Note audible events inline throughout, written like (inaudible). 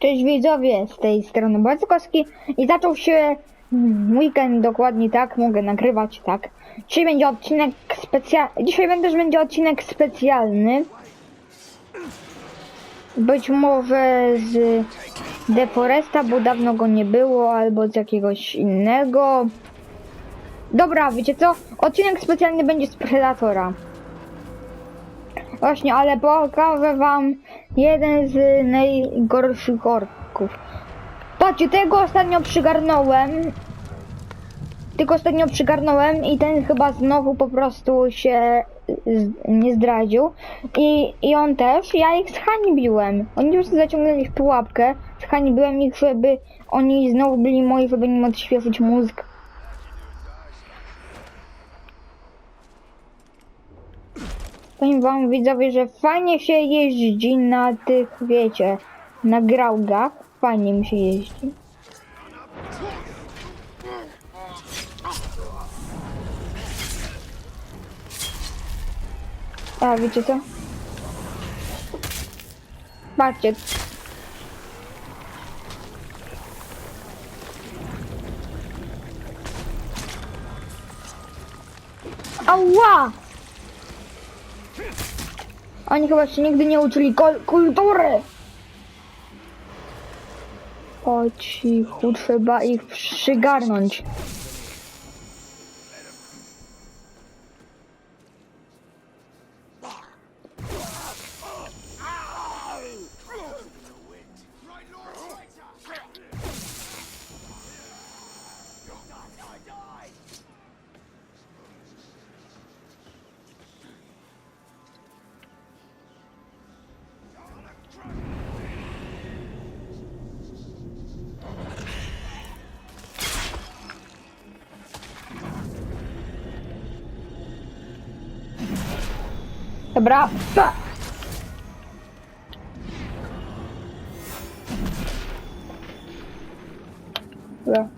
Cześć widzowie z tej strony Błacykowski i zaczął się weekend dokładnie tak, mogę nagrywać tak. Dzisiaj będzie odcinek specjalny, dzisiaj też będzie odcinek specjalny. Być może z Deforesta, bo dawno go nie było, albo z jakiegoś innego. Dobra, wiecie co? Odcinek specjalny będzie z Predatora. Właśnie, ale pokażę wam jeden z najgorszych orków. Patrzcie, tego ostatnio przygarnąłem. Tylko ostatnio przygarnąłem i ten chyba znowu po prostu się nie zdradził. I, I on też, ja ich zhańbiłem. Oni już zaciągnęli w pułapkę. Zhańbiłem ich, żeby oni znowu byli moi, żeby im odświeżyć mózg. Powiem wam widzowie, że fajnie się jeździ na tych, wiecie, na graugach. Fajnie mi się jeździ. A wiecie co? Patrzcie. Ała! Oni chyba się nigdy nie uczyli kultury. Po cichu trzeba ich przygarnąć. Dobra. Pa. Dobra.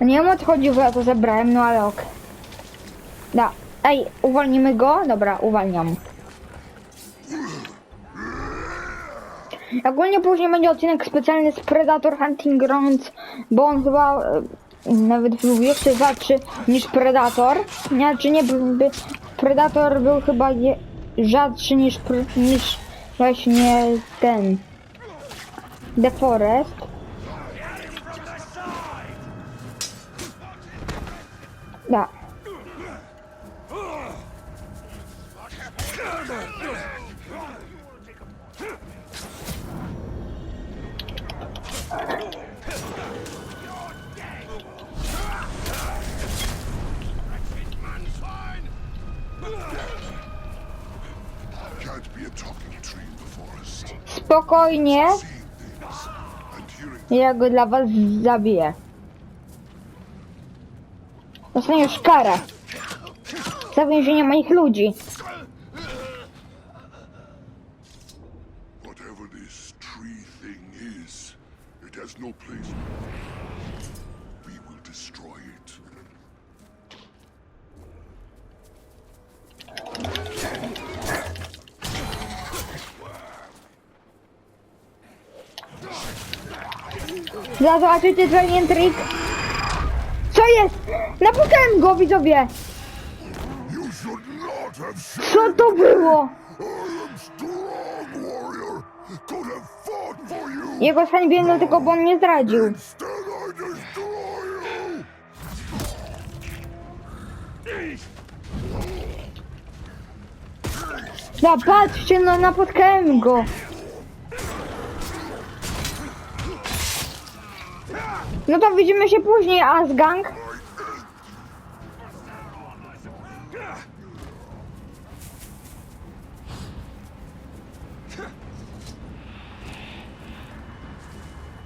Nie wiem o co chodzi, bo ja to zebrałem, no ale ok. Da. Ej, uwolnimy go? Dobra, uwalniam. Ogólnie później będzie odcinek specjalny z Predator Hunting Grounds, bo on chyba e, nawet był jeszcze rzadszy niż Predator. Nie, czy nie, by, Predator był chyba je, rzadszy niż, niż właśnie ten The Forest. Da. Spokojnie, ja go dla was zabiję. Dostaniesz karę. Za więzienie moich ludzi. Zobaczycie pewien trik. Co jest? Napukałem go, widzowie. Co to było? Jego zhańbiłem dlatego, bo on mnie zdradził. No patrzcie, no napotkałem go. No to widzimy się później, Asgang.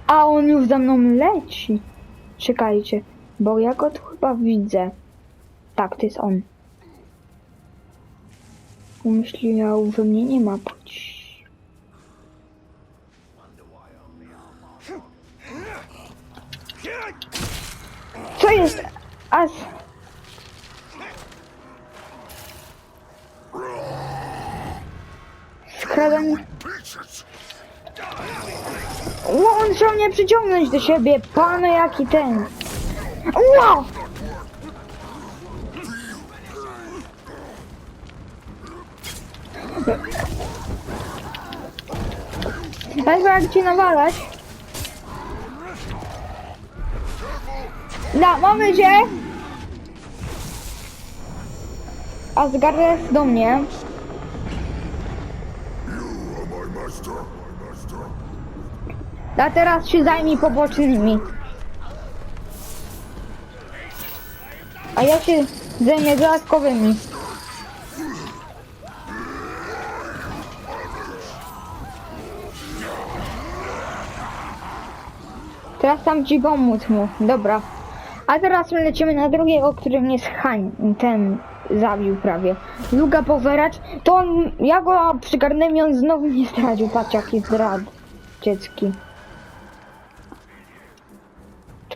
A on już za mną leci. Czekajcie, bo ja go tu chyba widzę. Tak, to jest on. Pomyślał, że mnie nie ma płci. Co jest? As... skradanie. Pieces! Ło, on chciał mnie przyciągnąć do siebie. Pano jaki ten. Ło! Weź jak ci nawalać. Da, mamy cię. Asgard jest do mnie. You are my master, my master. A teraz się zajmij pobocznymi. A ja się zajmę dodatkowymi. Teraz tam ci pomóc mu. Dobra. A teraz lecimy na drugiego, który mnie Hań, ten zabił prawie. Luga poweracz, to on, ja go przygarnąłem i on znowu mnie zdradził. Patrz jaki zdrad dziecki.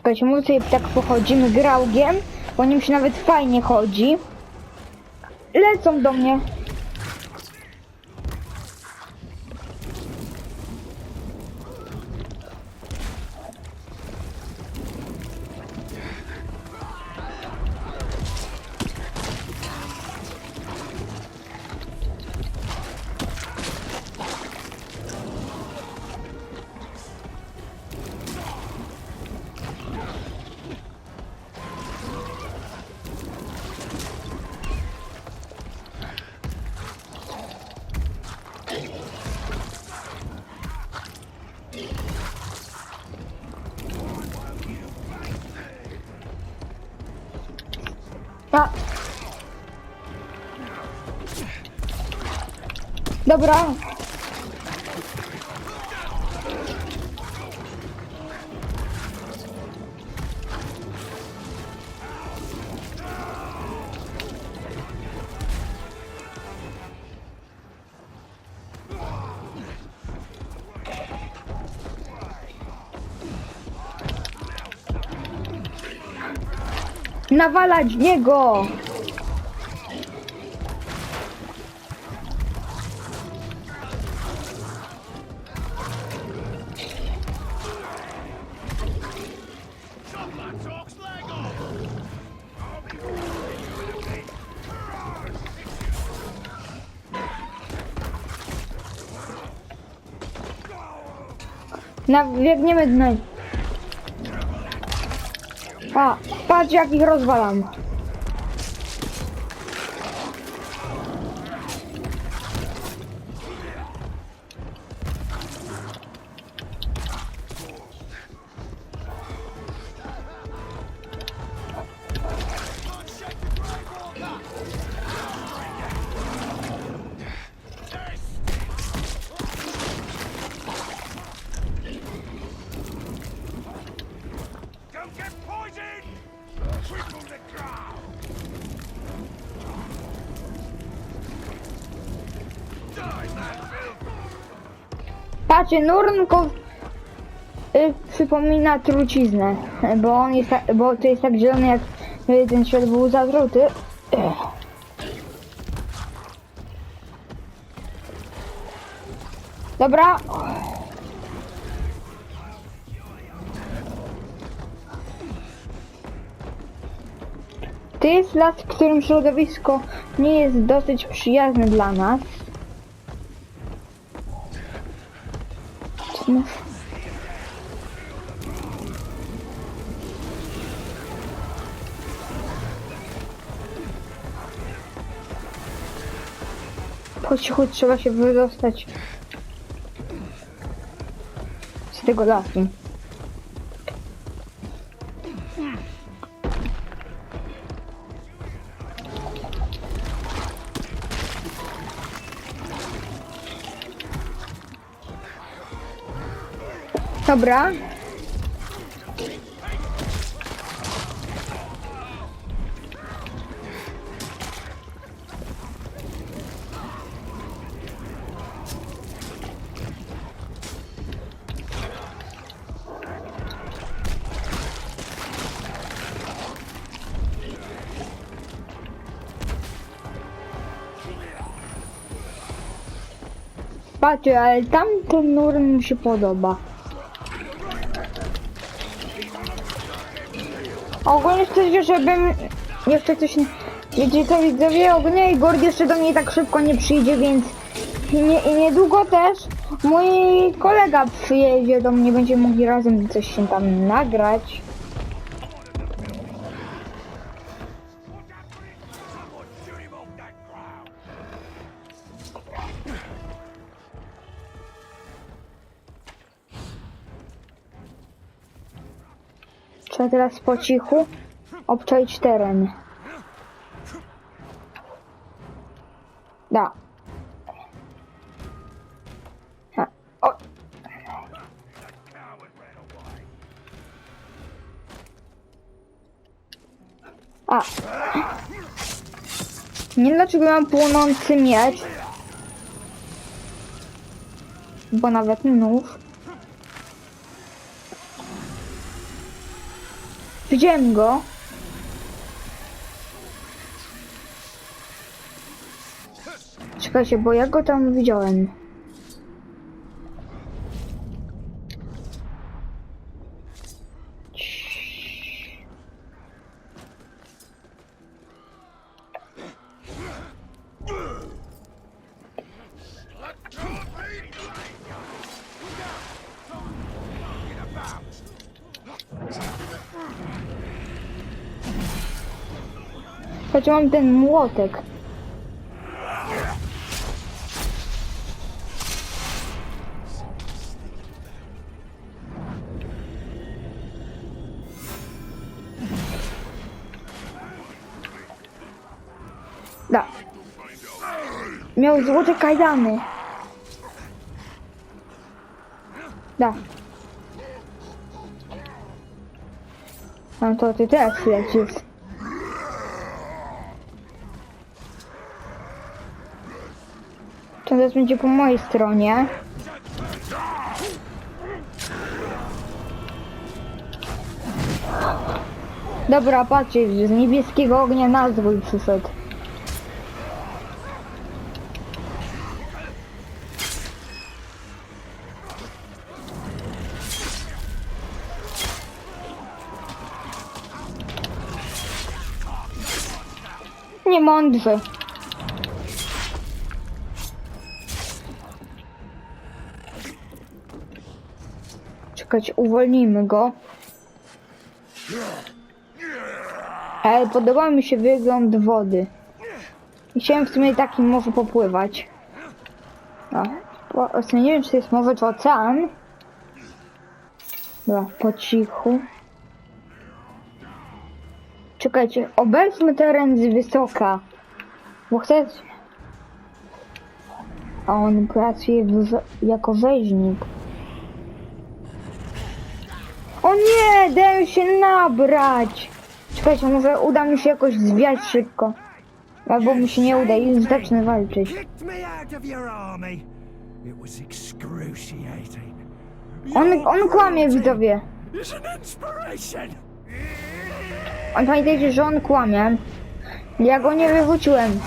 Czekajcie, może sobie tak pochodzimy graugiem, bo nim się nawet fajnie chodzi. Lecą do mnie. Dobra. Nawalać niego! Na, biegniemy do niej. A, patrz jak ich rozwalam. Nurnko y, przypomina truciznę, bo on jest, tak- bo to jest tak zielony jak y, ten świat był zatruty. Dobra. To jest las, w którym środowisko nie jest dosyć przyjazne dla nas. No. Po cichu trzeba się wydostać z tego lasu. Dobra. Patrzcie, ale tam ten nur mi się podoba. Ogólnie chcecie, żebym jeszcze coś... Wiecie co widzowie, ogólnie Igor jeszcze do mnie tak szybko nie przyjdzie, więc nie, i niedługo też mój kolega przyjedzie do mnie, będziemy mogli razem coś się tam nagrać. Trzeba teraz po cichu obczaić teren. Da. Ha. A. Nie wiem dlaczego mam płonący miecz. Bo nawet nóż. Widziałem go. Czekajcie, bo ja go tam widziałem. Choć mam ten młotek. Da. Miał złote kajdany. Da. No to ty też lecisz. Teraz będzie po mojej stronie. Dobra, patrzcie, z niebieskiego ognia na zwój przyszedł. Nie mądrze. Czekać, uwolnijmy go. Ale podoba mi się wygląd wody. I Chciałem w sumie takim może popływać. No, nie wiem, czy to jest morze, czy ocean. Dobra, po cichu. Czekajcie, obejrzmy teren z wysoka. Bo chcę... A on pracuje w, jako rzeźnik. O nie, dałem się nabrać. Czekajcie, może uda mi się jakoś zwiać szybko. Albo mi się nie uda i już zacznę walczyć. On, on kłamie, widzowie. On pamiętajcie, że on kłamie. Ja go nie wywróciłem.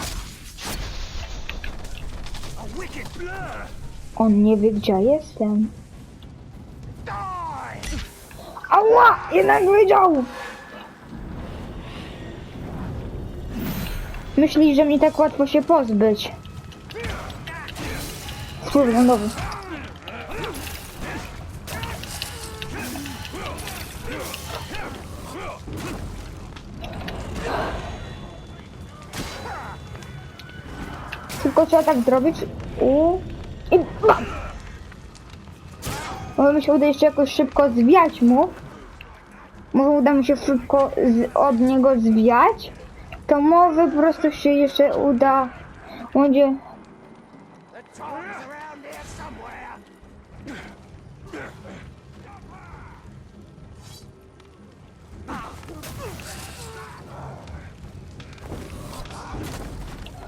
On nie wie, gdzie ja jestem. Ała! Jednak wiedział! Myśli, że mnie tak łatwo się pozbyć. Skurwianowy. Tylko trzeba tak zrobić. U i bam! Może mi się uda jeszcze jakoś szybko zwiać mu. Może uda mi się szybko z, od niego zwiać. To może po prostu się jeszcze uda. Będzie.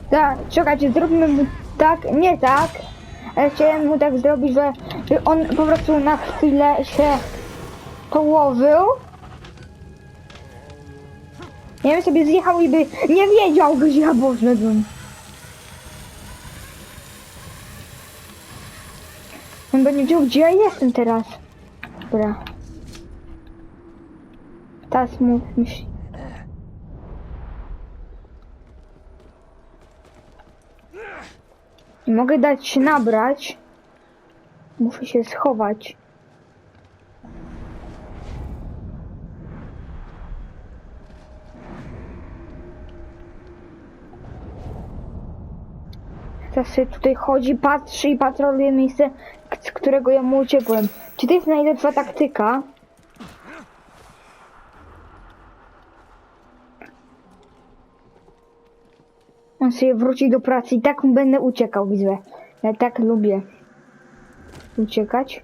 Tak, czekajcie, zróbmy mu tak, nie tak. Ale chciałem mu tak zrobić, że, że on po prostu na chwilę się położył. Ja bym sobie zjechał i by nie wiedział, gdzie ja poszedłem. On będzie wiedział, gdzie ja jestem teraz. Dobra. Teraz mów myśl. Nie mogę dać się nabrać. Muszę się schować. Teraz sobie tutaj chodzi, patrzy i patroluje miejsce, z którego ja mu uciekłem. Czy to jest najlepsza taktyka? On sobie wróci do pracy i tak będę uciekał, widzę. Ja tak lubię uciekać.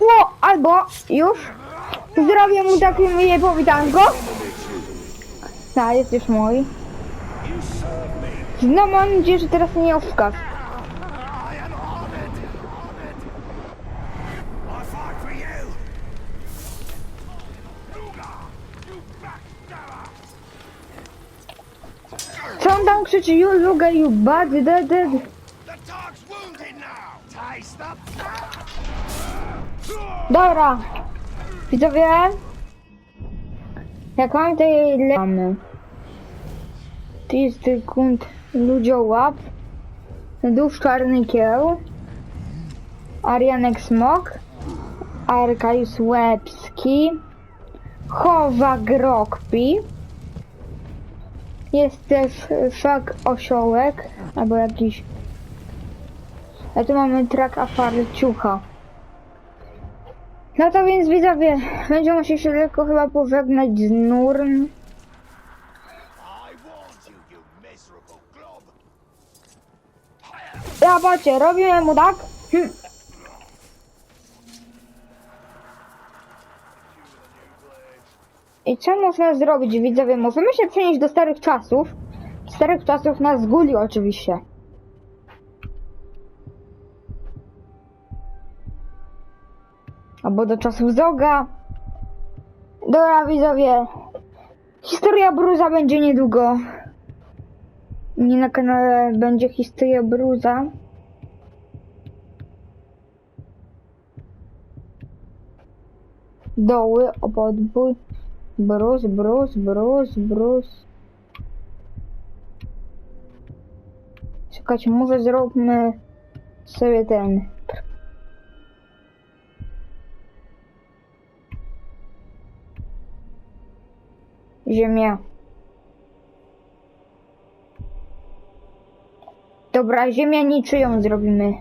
No, albo już zrobię mu takie moje powitanko. No, jest już mój. No mam nadzieję, że teraz nie. Luga, backstabber. Co on tam krzyczy? You at you bad, dead, dead. Dobra. Widzowie. Jak mam tutaj le... Mamy. 30 sekund ludziołap. Dusz czarny kieł. Arianek Smok. Arkaius Łebski. Chowa Grokpi. Jest też Szak Osiołek. Albo jakiś... A tu mamy trak Afarciucha. No to więc widzowie, będziemy się jeszcze tylko chyba pożegnać z Nurn. Ja patrzcie, robimy mu tak. Hm. I co można zrobić, widzowie? Możemy się przenieść do starych czasów. Starych czasów na zguli oczywiście. Albo do czasów Zoga. Dobra, widzowie. Historia Bruza będzie niedługo. Nie na kanale będzie historia Bruza. Doły, obodbój. Bruz, bruz, bruz, bruz. Czekajcie, może zróbmy sobie ten. Ziemia. Dobra, ziemia niczyją zrobimy.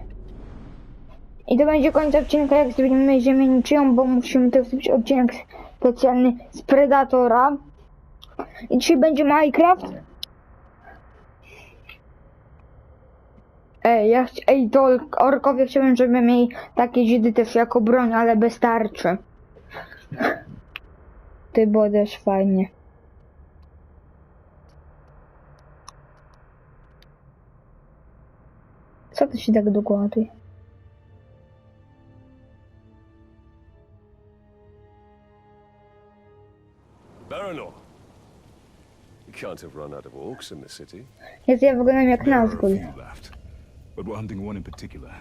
I to będzie koniec odcinka, jak zrobimy ziemię niczyją, bo musimy też zrobić odcinek specjalny z Predatora. I dzisiaj będzie Minecraft. Ej, ja Ej, to orkowie chciałbym, żeby mieli takie dzidy też jako broń, ale bez. To było też fajnie. Co to się tak dokładuje? Baranor. You can't have run out of orcs in the city. Jest ja wyglądam jak Nazgul. left, but we're hunting one in particular.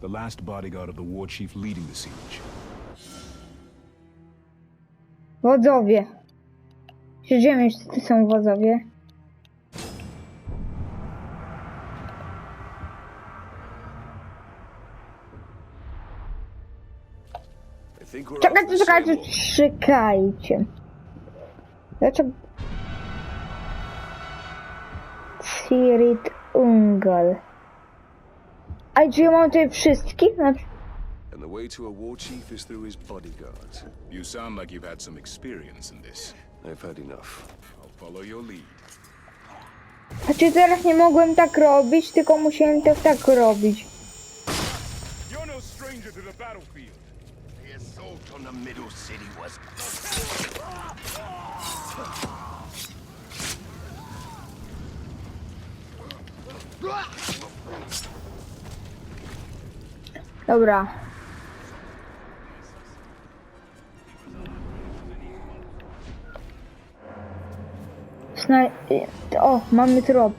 The last bodyguard of the war chief leading the siege. Wodzowie. Siedziemy, że to są wodzowie. Czekajcie, czekajcie, czekajcie. Dlaczego... Sirit Ungal. A czy ja mam tutaj wszystkich? And the way to a war chief is through his bodyguards. You sound like you've had some experience in this. I've had enough. I'll follow your lead. A czy teraz nie mogłem tak robić, tylko musiałem też tak robić. Assault on the middle city was Dobra. Sna- o, mamy trop.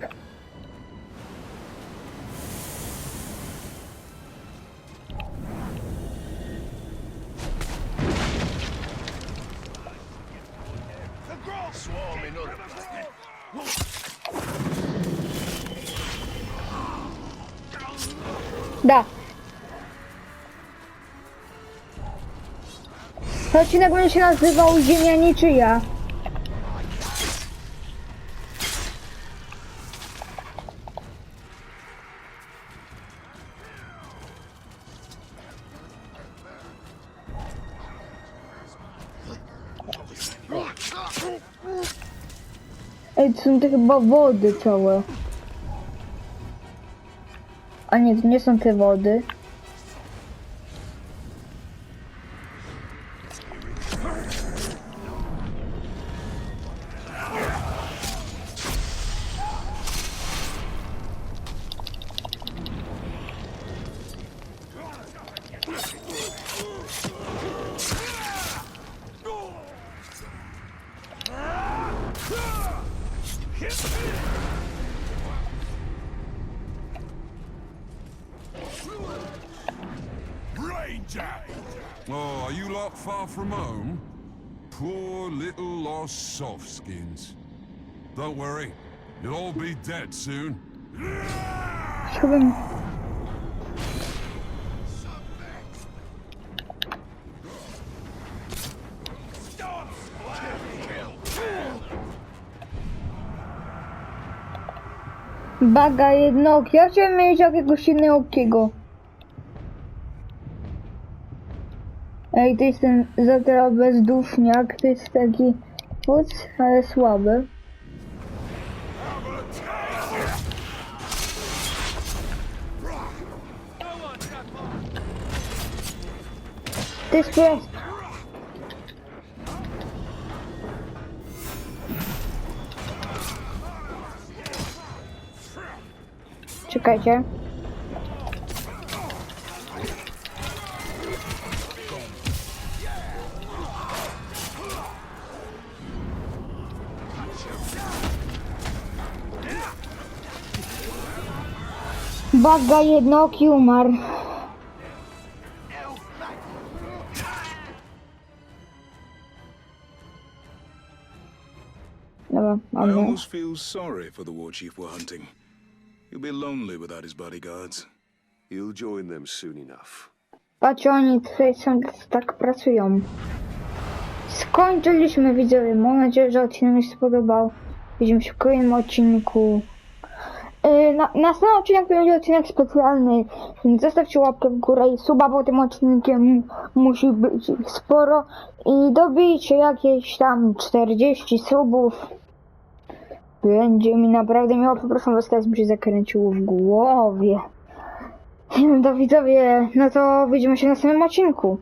Odcinek będzie się nazywał Ziemia Niczyja. Ej, to są te chyba wody całe. A nie, to nie są te wody. Ranger! Oh, are you lot far from home? Poor little lost softskins. Don't worry, you'll all be dead soon. Chciałbym... Baga jednooki. Ja chciałem mieć jakiegoś jednookiego. Ej, to jest ten zatera bezduszniak. To jest taki... Puc, ale słaby. To jest. Czekajcie. Baga jednoki umarł. Dobra, I almost feel sorry for the war chief we're hunting. He'll be lonely without his bodyguards. He'll join them soon enough. Patrz, oni tutaj są, tak pracują. Skończyliśmy widzowie. Mam nadzieję, że odcinek mi się spodobał. Widzimy się w kolejnym odcinku. Yy, na, następny odcinek będzie odcinek specjalny. Więc Zostawcie łapkę w górę i suba po tym odcinkiem musi być ich sporo. I dobijcie jakieś tam 40 subów. Będzie mi naprawdę miło. Poproszę was, teraz mi się zakręciło w głowie. (laughs) Widzowie, no to widzimy się w następnym odcinku.